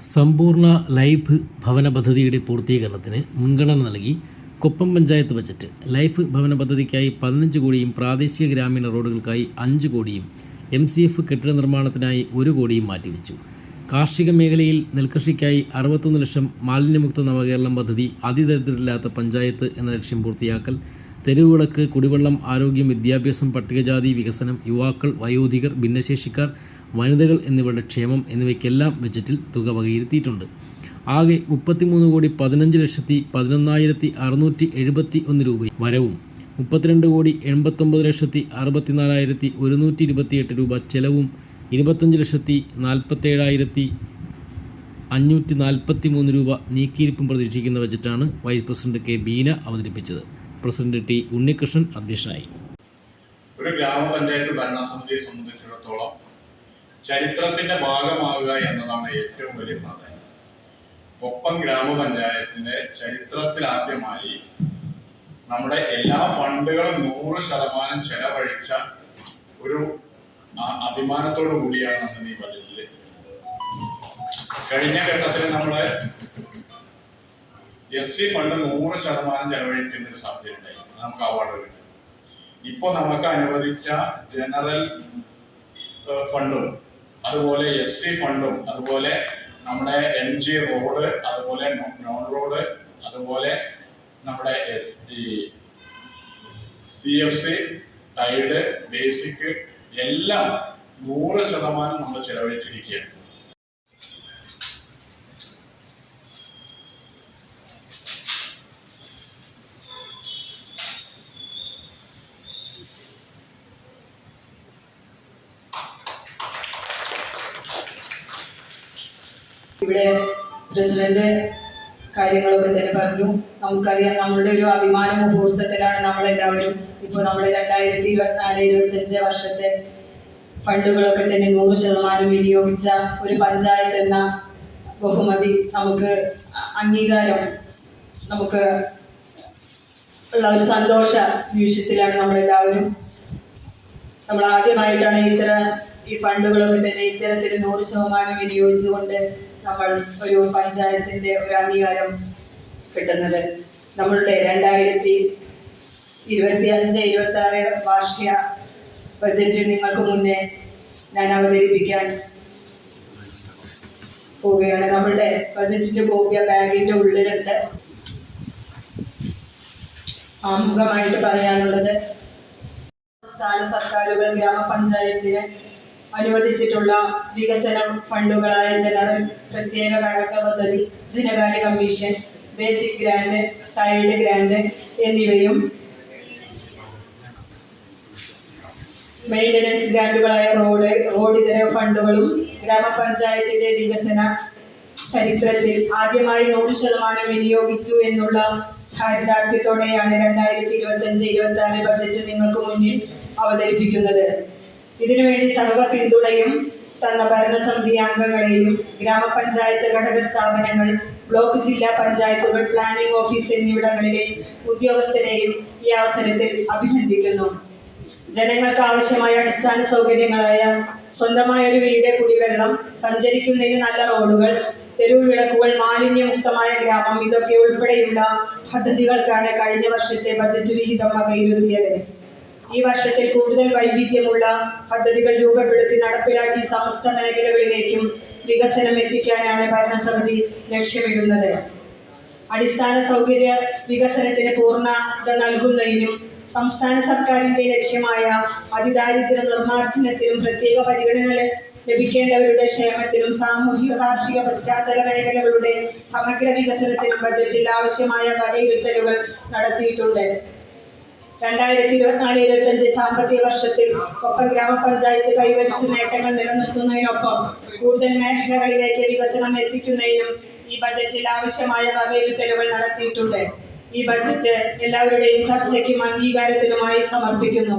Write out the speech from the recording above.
സമ്പൂർണ ലൈഫ് ഭവന പദ്ധതിയുടെ പൂർത്തീകരണത്തിന് മുൻഗണന നൽകി കൊപ്പം പഞ്ചായത്ത് ബജറ്റ്. ലൈഫ് ഭവന പദ്ധതിക്കായി പതിനഞ്ച് കോടിയും പ്രാദേശിക ഗ്രാമീണ റോഡുകൾക്കായി അഞ്ച് കോടിയും എം സി എഫ് കെട്ടിട നിർമ്മാണത്തിനായി ഒരു കോടിയും മാറ്റിവെച്ചു. കാർഷിക മേഖലയിൽ നെൽകൃഷിക്കായി അറുപത്തൊന്ന് ലക്ഷം മാലിന്യമുക്ത നവകേരളം പദ്ധതി അതിദരിദ്രരില്ലാത്ത പഞ്ചായത്ത് എന്ന ലക്ഷ്യം പൂർത്തിയാക്കൽ തെരുവുവിളക്ക് കുടിവെള്ളം ആരോഗ്യം വിദ്യാഭ്യാസം പട്ടികജാതി വികസനം യുവാക്കൾ വയോധികർ ഭിന്നശേഷിക്കാർ വനിതകൾ എന്നിവരുടെ ക്ഷേമം എന്നിവയ്ക്കെല്ലാം ബജറ്റിൽ തുക വകയിരുത്തിയിട്ടുണ്ട്. ആകെ മുപ്പത്തിമൂന്ന് കോടി പതിനഞ്ച് ലക്ഷത്തി പതിനൊന്നായിരത്തി അറുന്നൂറ്റി എഴുപത്തി ഒന്ന് രൂപ വരവും. മുപ്പത്തിരണ്ട് കോടി എൺപത്തൊമ്പത് ലക്ഷത്തി അറുപത്തിനാലായിരത്തി ഒരുന്നൂറ്റി ഇരുപത്തിയെട്ട് രൂപ ചെലവും. ഇരുപത്തഞ്ച് ലക്ഷത്തി നാൽപ്പത്തേഴായിരത്തി അഞ്ഞൂറ്റി നാൽപ്പത്തി മൂന്ന് രൂപ നീക്കിയിരിപ്പും പ്രതീക്ഷിക്കുന്ന ബജറ്റാണ് വൈസ് പ്രസിഡന്റ് കെ ബീന അവതരിപ്പിച്ചത്. പ്രസിഡന്റ് ടി ഉണ്ണികൃഷ്ണൻ അധ്യക്ഷനായി. ഒരു ഗ്രാമപഞ്ചായത്ത് ഭരണസമിതിയെ സംബന്ധിച്ചിടത്തോളം ചരിത്രത്തിന്റെ ഭാഗമാവുക എന്നതാണ് ഏറ്റവും വലിയ പ്രാധാന്യം. കൊപ്പം ഗ്രാമപഞ്ചായത്തിന്റെ ചരിത്രത്തിൽ ആദ്യമായി നമ്മുടെ എല്ലാ ഫണ്ടുകളും നൂറ് ശതമാനം ചെലവഴിച്ച ഒരു അഭിമാനത്തോടു കൂടിയാണ് നമ്മൾ ഈ ബജറ്റിൽ. കഴിഞ്ഞ ഘട്ടത്തിൽ നമ്മൾ എസ് സി ഫണ്ട് നൂറ് ശതമാനം ചെലവഴിക്കുന്ന ഒരു സാധ്യത ഉണ്ടായിരുന്നു നമുക്ക് അവാർഡ് കിട്ടും. ഇപ്പൊ നമുക്ക് അനുവദിച്ച ജനറൽ ഫണ്ടും അതുപോലെ എസ് സി ഫണ്ടും അതുപോലെ നമ്മുടെ എം ജി റോഡ് അതുപോലെ നോൺ റോഡ് അതുപോലെ നമ്മുടെ S C F C tied basic എല്ലാം നൂറ് ശതമാനം നമ്മൾ ചെലവഴിച്ചിരിക്കുകയാണ്. ഇവിടെ പ്രസിഡന്റ് കാര്യങ്ങളൊക്കെ തന്നെ പറഞ്ഞു. നമുക്കറിയാം നമ്മളുടെ ഒരു അഭിമാന മുഹൂർത്തത്തിലാണ് നമ്മളെല്ലാവരും ഇപ്പോൾ നമ്മൾ രണ്ടായിരത്തി ഇരുപത്തിനാല് ഇരുപത്തഞ്ച് വർഷത്തെ ഫണ്ടുകളൊക്കെ തന്നെ നൂറ് ശതമാനം വിനിയോഗിച്ച ഒരു പഞ്ചായത്ത് എന്ന ബഹുമതി നമുക്ക് അംഗീകാരം നമുക്ക് ഉള്ള ഒരു സന്തോഷ നിമിഷത്തിലാണ് നമ്മളെല്ലാവരും നമ്മൾ ആദ്യമായിട്ടാണ് ഇത്തരം ഈ ഫണ്ടുകളൊക്കെ തന്നെ ഇത്തരത്തിൽ നൂറ് ശതമാനം വിനിയോഗിച്ചുകൊണ്ട് നമ്മൾ ഒരു പഞ്ചായത്തിന്റെ ഒരു അംഗീകാരം കിട്ടുന്നത്. നമ്മളുടെ രണ്ടായിരത്തി ഇരുപത്തി അഞ്ച് ഇരുപത്തി ആറ് വാർഷിക ബജറ്റ് നിങ്ങൾക്ക് മുന്നേ ഞാൻ അവതരിപ്പിക്കാൻ പോവുകയാണ്. നമ്മളുടെ ബജറ്റിന്റെ കോപ്പിയ ബാഗിന്റെ ഉള്ളിലുണ്ട്. ആമുഖമായിട്ട് പറയാനുള്ളത് സംസ്ഥാന സർക്കാരുകൾ ഗ്രാമപഞ്ചായത്തിന് അനുവദിച്ചിട്ടുള്ള വികസന ഫണ്ടുകളായ ജനറൽ പ്രത്യേക കണക്ക് പദ്ധതി ധനകാര്യ കമ്മീഷൻ ബേസിക് ഗ്രാൻഡ് ടൈൽഡ് ഗ്രാൻഡ് എന്നിവയും മെയിന്റനൻസ് ഗ്രാൻഡുകളായ റോഡ് റോഡിതര ഫണ്ടുകളും ഗ്രാമപഞ്ചായത്തിന്റെ വികസന ചരിത്രത്തിൽ ആദ്യമായി നൂറ് ശതമാനം വിനിയോഗിച്ചു എന്നുള്ള ചാരിതാർത്ഥ്യത്തോടെയാണ് രണ്ടായിരത്തി ഇരുപത്തി അഞ്ച് ഇരുപത്തി ആറ് ബജറ്റ് നിങ്ങൾക്ക് മുന്നിൽ അവതരിപ്പിക്കുന്നത്. ഇതിനുവേണ്ടി സർവ പിന്തുണയും തന്ന ഭരണസമിതി അംഗങ്ങളെയും ഗ്രാമപഞ്ചായത്ത് ഘടക സ്ഥാപനങ്ങൾ ബ്ലോക്ക് ജില്ലാ പഞ്ചായത്തുകൾ പ്ലാനിംഗ് ഓഫീസ് എന്നിവിടങ്ങളിലെ ഉദ്യോഗസ്ഥരെയും ഈ അവസരത്തിൽ അഭിനന്ദിക്കുന്നു. ജനങ്ങൾക്ക് ആവശ്യമായ അടിസ്ഥാന സൗകര്യങ്ങളായ സ്വന്തമായ ഒരു വീട് കുടിവെള്ളം സഞ്ചരിക്കുന്നതിന് നല്ല റോഡുകൾ തെരുവ് വിളക്കുകൾ മാലിന്യമുക്തമായ ഗ്രാമം ഇതൊക്കെ ഉൾപ്പെടെയുള്ള പദ്ധതികൾക്കാണ് കഴിഞ്ഞ വർഷത്തെ ബജറ്റ് വിഹിതം വകയിരുത്തിയത്. ഈ വർഷത്തിൽ കൂടുതൽ വൈവിധ്യമുള്ള പദ്ധതികൾ രൂപപ്പെടുത്തി നടപ്പിലാക്കി സമസ്ത മേഖലകളിലേക്കും വികസനം എത്തിക്കാനാണ് ഭരണസമിതി ലക്ഷ്യമിടുന്നത്. അടിസ്ഥാന സൗകര്യ വികസനത്തിന് പൂർണത നൽകുന്നതിനും സംസ്ഥാന സർക്കാരിന്റെ ലക്ഷ്യമായ അതിദാരിദ്ര്യ നിർമ്മാർജനത്തിനും പ്രത്യേക പരിഗണന ലഭിക്കേണ്ടവരുടെ ക്ഷേമത്തിനും സാമൂഹിക കാർഷിക പശ്ചാത്തല മേഖലകളുടെ സമഗ്ര വികസനത്തിനും ബജറ്റിൽ ആവശ്യമായ വിലയിരുത്തലുകൾ നടത്തിയിട്ടുണ്ട്. രണ്ടായിരത്തി ഇരുപത്തിനാല് ഇരുപത്തഞ്ച് സാമ്പത്തിക വർഷത്തിൽ കൊപ്പം ഗ്രാമപഞ്ചായത്ത് കൈവരിച്ച നേട്ടങ്ങൾ നിലനിർത്തുന്നതിനൊപ്പം കൂടുതൽ മേഖലകളിലേക്ക് വികസനം എത്തിക്കുന്നതിനും ഈ ബജറ്റിൽ ആവശ്യമായ വകയിരുത്തലുകൾ നടത്തിയിട്ടുണ്ട്. ഈ ബജറ്റ് എല്ലാവരുടെയും ചർച്ചയ്ക്കും അംഗീകാരത്തിനുമായി സമർപ്പിക്കുന്നു.